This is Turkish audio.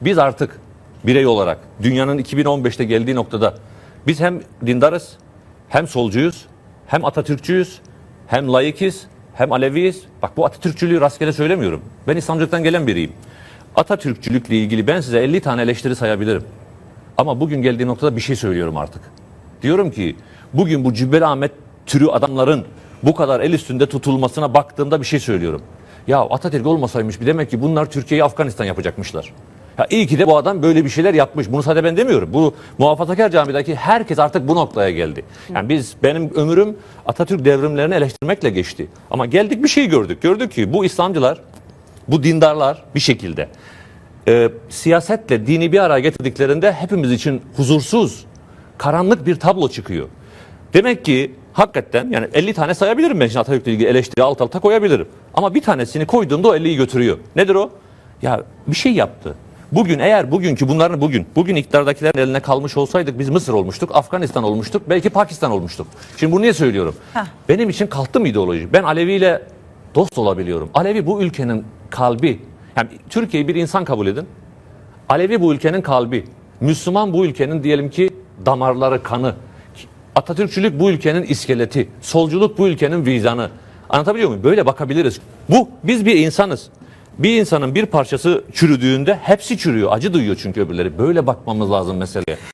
Biz artık birey olarak dünyanın 2015'te geldiği noktada biz hem dindarız, hem solcuyuz, hem Atatürkçüyüz, hem laikiz, hem Aleviyiz. Bak bu Atatürkçülüğü rastgele söylemiyorum. Ben İslamcılıktan gelen biriyim. Atatürkçülükle ilgili ben size 50 tane eleştiri sayabilirim. Ama bugün geldiği noktada bir şey söylüyorum artık. Diyorum ki bugün bu Cübbeli Ahmet türü adamların bu kadar el üstünde tutulmasına baktığımda bir şey söylüyorum. Ya Atatürk olmasaymış bir demek ki bunlar Türkiye'yi Afganistan yapacakmışlar. Ya iyi ki de bu adam böyle bir şeyler yapmış. Bunu sadece ben demiyorum. Bu muhafazakar camideki herkes artık bu noktaya geldi. Yani biz benim ömrüm Atatürk devrimlerini eleştirmekle geçti. Ama geldik bir şey gördük. Gördük ki bu İslamcılar, bu dindarlar bir şekilde e, siyasetle dini bir araya getirdiklerinde hepimiz için huzursuz, karanlık bir tablo çıkıyor. Demek ki hakikaten yani 50 tane sayabilirim ben şimdi Atatürk'le ilgili eleştiri alt alta koyabilirim. Ama bir tanesini koyduğunda o 50'yi götürüyor. Nedir o? Ya bir şey yaptı. Bugün eğer bugünkü bunların bugün bugün iktidardakilerin eline kalmış olsaydık biz Mısır olmuştuk, Afganistan olmuştuk, belki Pakistan olmuştuk. Şimdi bunu niye söylüyorum? Heh. Benim için kalktı mı ideoloji? Ben Alevi ile dost olabiliyorum. Alevi bu ülkenin kalbi. Yani Türkiye'yi bir insan kabul edin. Alevi bu ülkenin kalbi. Müslüman bu ülkenin diyelim ki damarları, kanı. Atatürkçülük bu ülkenin iskeleti. Solculuk bu ülkenin vicdanı. Anlatabiliyor muyum? Böyle bakabiliriz. Bu biz bir insanız. Bir insanın bir parçası çürüdüğünde hepsi çürüyor. Acı duyuyor çünkü öbürleri. Böyle bakmamız lazım meseleye.